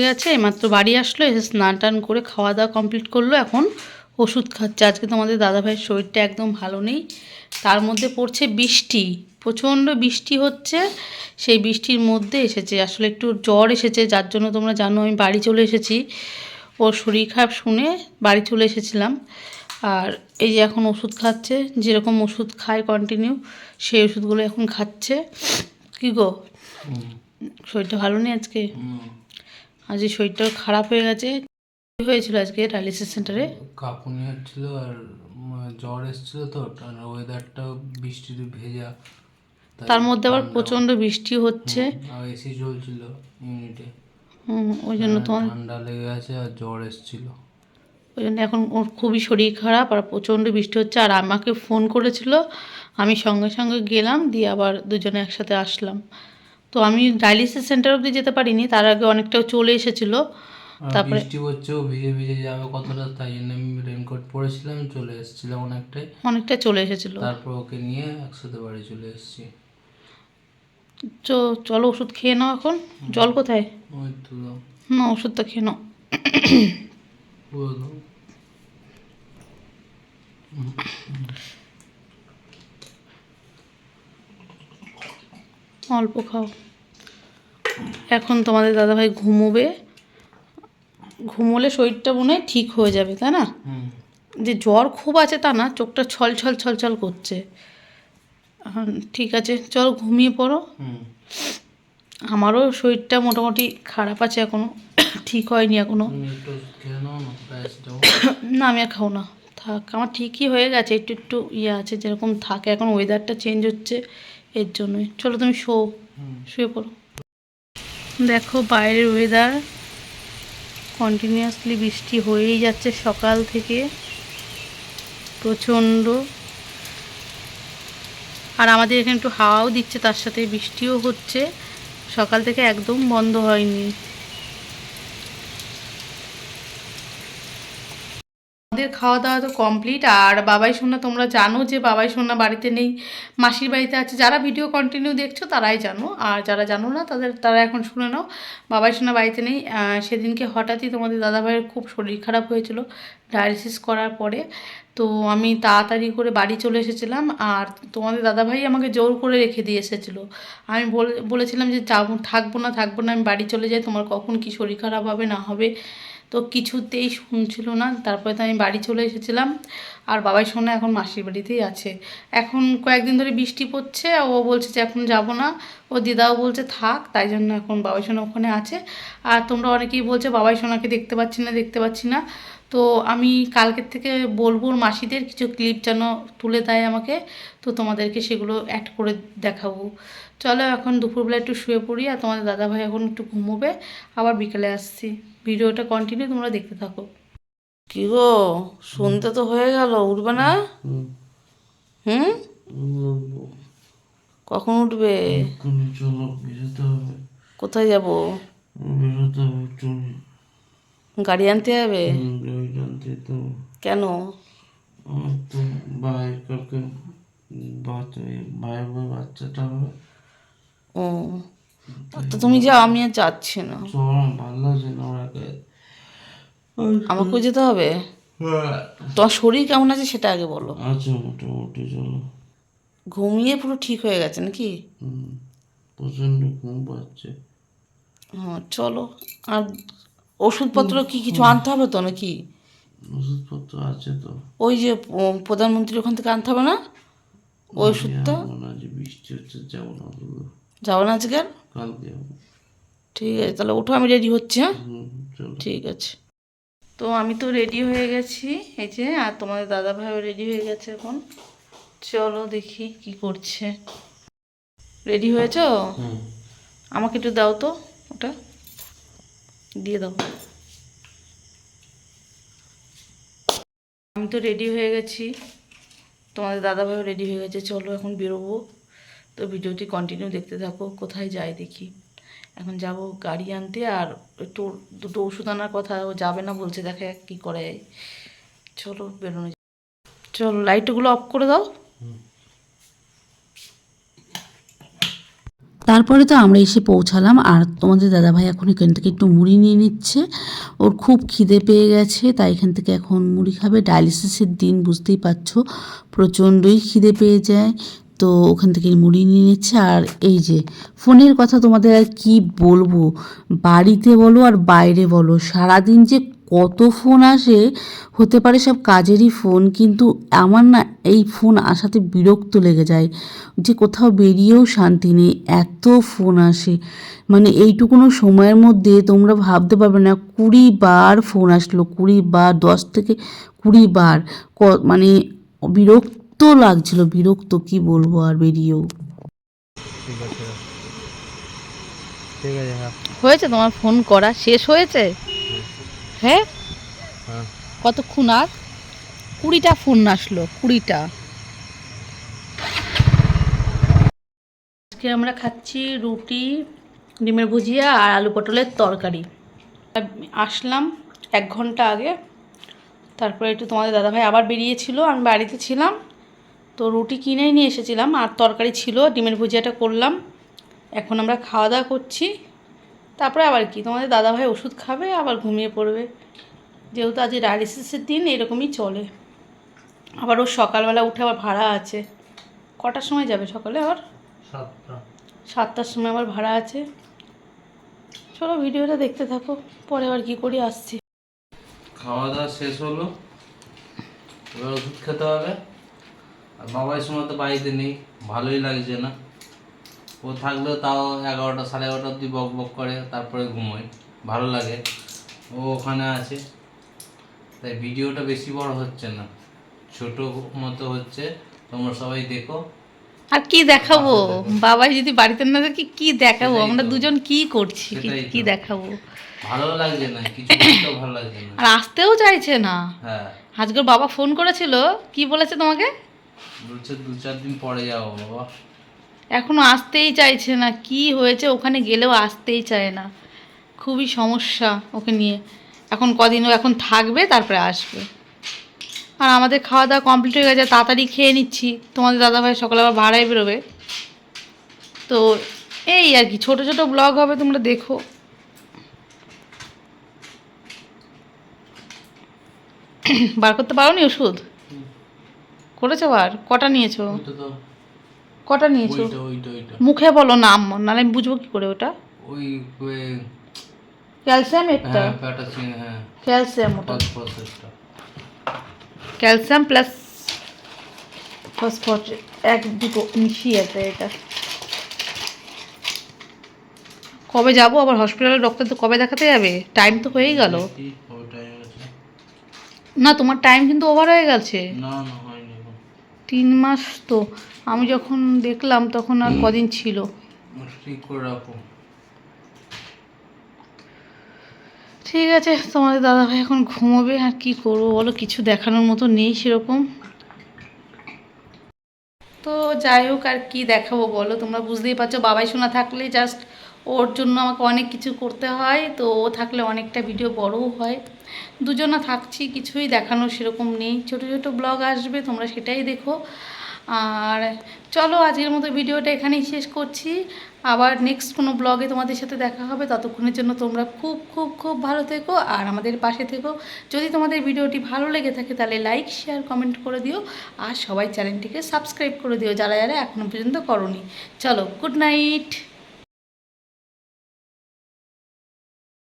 ঠিক আছে এইমাত্র বাড়ি আসলো এসে স্নান টান করে খাওয়া দাওয়া কমপ্লিট করল এখন ওষুধ খাচ্ছে। আজকে তোমাদের দাদাভাইয়ের শরীরটা একদম ভালো নেই তার মধ্যে পড়ছে বৃষ্টি প্রচণ্ড বৃষ্টি হচ্ছে সেই বৃষ্টির মধ্যে এসেছে। আসলে একটু জ্বর এসেছে যার জন্য তোমরা জানো আমি বাড়ি চলে এসেছি। ওর শরীর খারাপ শুনে বাড়ি চলে এসেছিলাম। আর এই যে এখন ওষুধ খাচ্ছে যেরকম ওষুধ খায় কন্টিনিউ সেই ওষুধগুলো এখন খাচ্ছে। কি গো? শরীরটা ভালো নেই আজকে? আজ শরীরটা খারাপ হয়ে গেছে কি হয়েছিল আজকে ডায়ালিসিস সেন্টারে কাঁপুনি হচ্ছিল আর জ্বর এসেছিল তো আর ওয়েদারটাও বৃষ্টিতে ভেজা। তার মধ্যে আবার প্রচণ্ড বৃষ্টি হচ্ছে। আর এসি চলছিল ইউনিটে হুম, ওই জন্য তোমার ঠান্ডা লেগে গেছে আর জ্বর এসেছিল। ওই জন্য এখন ওর খুবই শরীর খারাপ আর প্রচণ্ড বৃষ্টি হচ্ছে। আর আমাকে ফোন করেছিল আমি সঙ্গে সঙ্গে গেলাম দিয়ে আবার দুজনে একসাথে আসলাম। তো আমি ডায়ালিসিস সেন্টার অবধি যেতে পারিনি তার আগে অনেকটাও চলে এসেছিল। তারপরে- বৃষ্টি হচ্ছেও ভিজে ভিজে যাবে কতটা তাই জন্য আমি রেনকোট পরেছিলাম চলে এসেছিলাম অনেকটাই। অনেকটা চলে এসেছিল। তারপর ওকে নিয়ে একসাথে বাড়ি চলে এসেছি। তো চলো ওষুধ খেয়ে নাও এখন। জল কোথায়? না ওষুধটা খেয়ে নাও। পুরো অল্প খাও। এখন তোমাদের দাদাভাই ঘুমোবে। ঘুমোলে শরীরটা মনে হয় ঠিক হয়ে যাবে তাই না? যে জ্বর খুব আছে তা না চোখটা ছল ছল ছল ছল করছে। এখন ঠিক আছে চল ঘুমিয়ে পড়ো। আমারও শরীরটা মোটামুটি খারাপ আছে এখনও ঠিক হয়নি নাও না আমি আর খাও না। থাক আমার ঠিকই হয়ে গেছে একটু একটু ইয়ে আছে যেরকম থাকে। এখন ওয়েদারটা চেঞ্জ হচ্ছে। এর জন্যই। চলো তুমি শো। শুয়ে পড়ো। দেখো বাইরের ওয়েদার কন্টিনিউয়াসলি বৃষ্টি হয়েই যাচ্ছে সকাল থেকে। প্রচণ্ড। আর আমাদের এখানে একটু হাওয়াও দিচ্ছে তার সাথে বৃষ্টিও হচ্ছে। সকাল থেকে একদম বন্ধ হয়নি। আমাদের খাওয়া দাওয়া তো কমপ্লিট আর বাবাই সোনা, তোমরা জানো যে বাবাই সোনা বাড়িতে নেই, মাসির বাড়িতে আছে। যারা ভিডিও কন্টিনিউ দেখছ, তারাই জানো। আর যারা জানো না, তাদের, তারা এখন শুনে নাও, বাবাই সোনা বাড়িতে নেই। সেদিনকে হঠাৎই তোমাদের দাদাভাইয়ের খুব শরীর খারাপ হয়েছিল ডায়ালিসিস করার পরে। তো আমি তাড়াতাড়ি করে বাড়ি চলে এসেছিলাম, আর তোমাদের দাদাভাই আমাকে জোর করে রেখে দিয়ে এসেছিল। আমি বলেছিলাম যে, যাব, থাকব না থাকব না, আমি বাড়ি চলে যাই, তোমার কখন কি শরীর খারাপ হবে, না হবে? তো কিছুতেই শুনছিল না। তারপরে তো আমি বাড়ি চলে এসেছিলাম। আর বাবাই শোনা এখন মাসির বাড়িতেই আছে। এখন কয়েকদিন ধরে বৃষ্টি পড়ছে ও বলছে যে এখন যাব না। ও দিদাও বলছে থাক, তাই জন্য এখন বাবাই সোনা ওখানে আছে। আর তোমরা অনেকেই বলছে বাবাই সোনাকে দেখতে পাচ্ছি না, দেখতে পাচ্ছি না। তো আমি কালকের থেকে বলব মাসিদের কিছু ক্লিপ যেন তুলে দেয় আমাকে। তো তোমাদেরকে সেগুলো অ্যাড করে দেখাবো। চলো এখন দুপুরবেলা একটু শুয়ে পড়ি, আর তোমাদের দাদাভাই এখন একটু ঘুমোবে। আবার বিকেলে আসছি। ভিডিওটা কন্টিনিউ তোমরা দেখতে থাকো। কি গো? শুনতে তো হয়ে গেল উঠবে না? হুম। কখন উঠবে? কোথায় যাব? গাড়ি আনতে হবে। তো কেন বাচ্চাটা হবে। ও। তো তুমি যাও আমি আর যাচ্ছি না। চল ভালো লাগছে না ওরা আমাকেও যেতে হবে? তোমার শরীর কেমন আছে সেটা আগে বলো। মোটামুটি চলো। ঘুমিয়ে পুরো ঠিক হয়ে গেছে নাকি? হুম প্রচণ্ড ঘুম পাচ্ছে। হ্যাঁ চলো। আর ওষুধপত্র কি কিছু আনতে হবে তো নাকি? ওষুধপত্র আছে তো। ওই যে প্রধানমন্ত্রীর ওখান থেকে আনতে হবে না? ওই ওষুধটা? যাব না বৃষ্টি হচ্ছে যাব না বলল যাব না আজকে? কালকে ঠিক আছে তাহলে ওঠো আমি রেডি হচ্ছি হ্যাঁ? ঠিক আছে। তো আমি তো রেডি হয়ে গেছি এই যে আর তোমাদের দাদা ভাইও রেডি হয়ে গেছে এখন। চলো দেখি কি করছে। রেডি হয়েছো? আমাকে একটু দাও তো ওটা। দিয়ে দাও। আমি তো রেডি হয়ে গেছি। তোমাদের দাদাভাইও রেডি হয়ে গেছে চলো এখন বেরোবো। তো ভিডিওটি কন্টিনিউ দেখতে থাকো, কোথায় যাই দেখি। এখন যাব গাড়ি আনতে আর একটু দুটো ওষুধ আনার কথা, ও যাবে না বলছে দেখে কি করে। চলো বেরোনো চলো লাইটগুলো অফ করে দাও। তারপরে তো আমরা এসে পৌঁছালাম, আর তোমাদের দাদাভাই এখন এখান থেকে একটু মুড়ি নিয়ে নিচ্ছে। ওর খুব খিদে পেয়ে গেছে, তাই এখান থেকে এখন মুড়ি খাবে। ডায়ালিসিসের দিন, বুঝতেই পারছ, প্রচণ্ডই খিদে পেয়ে যায়। তো ওখান থেকে মুড়ি নিয়ে নিচ্ছে। আর এই যে, ফোনের কথা তোমাদের আর কি বলব? বাড়িতে বলো আর বাইরে বলো, সারাদিন যে কত ফোন আসে, হতে পারে সব কাজেরই ফোন, কিন্তু আমার না এই ফোন আসাতে বিরক্ত লেগে যায়। যে কোথাও বেরিয়েও শান্তি নেই, এত ফোন আসে। মানে এইটুকুনো সময়ের মধ্যে তোমরা ভাবতে পারবে না, কুড়ি বার ফোন আসলো, কুড়ি বার, দশ থেকে কুড়ি বার। ক- মানে বিরক্ত লাগছিল বিরক্ত কি বলব আর বেরিয়েও। হ্যাঁ হয়েছে তোমার ফোন করা? শেষ হয়েছে? হ্যাঁ? হ্যাঁ। কতক্ষণ আর? কুড়িটা ফোন আসলো কুড়িটা। আজকে আমরা খাচ্ছি রুটি ডিমের ভুজিয়া আর আলু পটলের তরকারি। আসলাম এক ঘণ্টা আগে তারপরে একটু তোমাদের দাদাভাই আবার বেরিয়েছিল আমি বাড়িতে ছিলাম। তো রুটি কিনেই নিয়ে এসেছিলাম আর তরকারি ছিল ডিমের ভুজিয়াটা করলাম। এখন আমরা খাওয়া দাওয়া করছি। তারপরে আবার কি তোমাদের দাদাভাই ওষুধ খাবে আবার ঘুমিয়ে পড়বে। যেহেতু আজ ডায়ালিসিসের দিন এরকমই চলে। আবার ওর সকালবেলা উঠে আবার ভাড়া আছে। কটার সময় যাবে সকালে আবার? সাতটা। সাতটার সময় আবার ভাড়া আছে। চলো ভিডিওটা দেখতে থাকো পরে আবার কী করি আসছি। খাওয়া দাওয়া শেষ হলো। এবার ওষুধ খেতে হবে। আর বাবার সময় তো বাড়িতে নেই ভালোই লাগছে না। ও থাকলেও তাও এগারোটা সাড়ে এগারোটা অবধি বক বক করে তারপরে ঘুমোয়। ভালো লাগে। ও ওখানে আছে। তাই ভিডিওটা বেশি বড় হচ্ছে না। ছোট মতো হচ্ছে। তোমরা সবাই দেখো। আর কি দেখাবো? বাবাই যদি বাড়িতে না থাকি কি দেখাবো? আমরা দুজন কি করছি? কি- দেখাবো? ভালো লাগছে না। কিছু ভালো লাগছে না। আর আসতেও চাইছে না। হ্যাঁ। আজকের বাবা ফোন করেছিল। কি বলেছে তোমাকে? বলছে দু চার দিন পরে যাব, বাবা। এখনও আসতেই চাইছে না, কি হয়েছে ওখানে গেলেও আসতেই চায় না। খুবই সমস্যা ওকে নিয়ে। এখন কদিন ও এখন থাকবে, তারপরে আসবে। আর আমাদের খাওয়া দাওয়া কমপ্লিট হয়ে গেছে, তাড়াতাড়ি খেয়ে নিচ্ছি। তোমাদের দাদাভাই সকালে আবার ভাড়ায় বেরোবে। তো এই আর কি, ছোট ছোট ব্লগ হবে, তোমরা দেখো। বার করতে পারো নি ওষুধ? করেছ আর? কটা নিয়েছো? কটা নিয়েছো? মুখে বলো নাম নাহলে আমি বুঝব কি করে ওটা। ওই ক্যালসিয়াম একটা? হ্যাঁ প্যাটাচিন হ্যাঁ। ক্যালসিয়াম ওটা। ক্যালসিয়াম প্লাস ফসফট এক দুটো মিশিয়ে আছে এটা। কবে যাব? আবার হসপিটালে ডক্টর তো কবে দেখাতে যাবে? টাইম তো হয়েই গেল। না তোমার টাইম কিন্তু ওভার হয়ে গেছে। না না। তিন মাস তো আমি যখন দেখলাম তখন আর কদিন ছিল। ঠিক আছে তোমাদের দাদাভাই এখন ঘুমোবে আর কি করব বলো? কিছু দেখানোর মতো নেই সেরকম। তো যাই হোক আর কি দেখাবো বলো? তোমরা বুঝতেই পারছ বাবাই শোনা থাকলে জাস্ট ওর জন্য আমাকে অনেক কিছু করতে হয়, তো ও থাকলে অনেকটা ভিডিও বড়ও হয়। দুজনা থাকছি, কিছুই দেখানো সেরকম নেই। ছোট ছোট ব্লগ আসবে, তোমরা সেটাই দেখো। আর চলো, আজকের মতো ভিডিওটা এখানেই শেষ করছি। আবার নেক্সট কোনো ব্লগে তোমাদের সাথে দেখা হবে। ততক্ষণের জন্য তোমরা খুব খুব খুব ভালো থেকো আর আমাদের পাশে থেকো। যদি তোমাদের ভিডিওটি ভালো লেগে থাকে, তাহলে লাইক শেয়ার কমেন্ট করে দিও। আর সবাই চ্যানেলটিকে সাবস্ক্রাইব করে দিও যারা যারা এখনও পর্যন্ত করনি। চলো গুড নাইট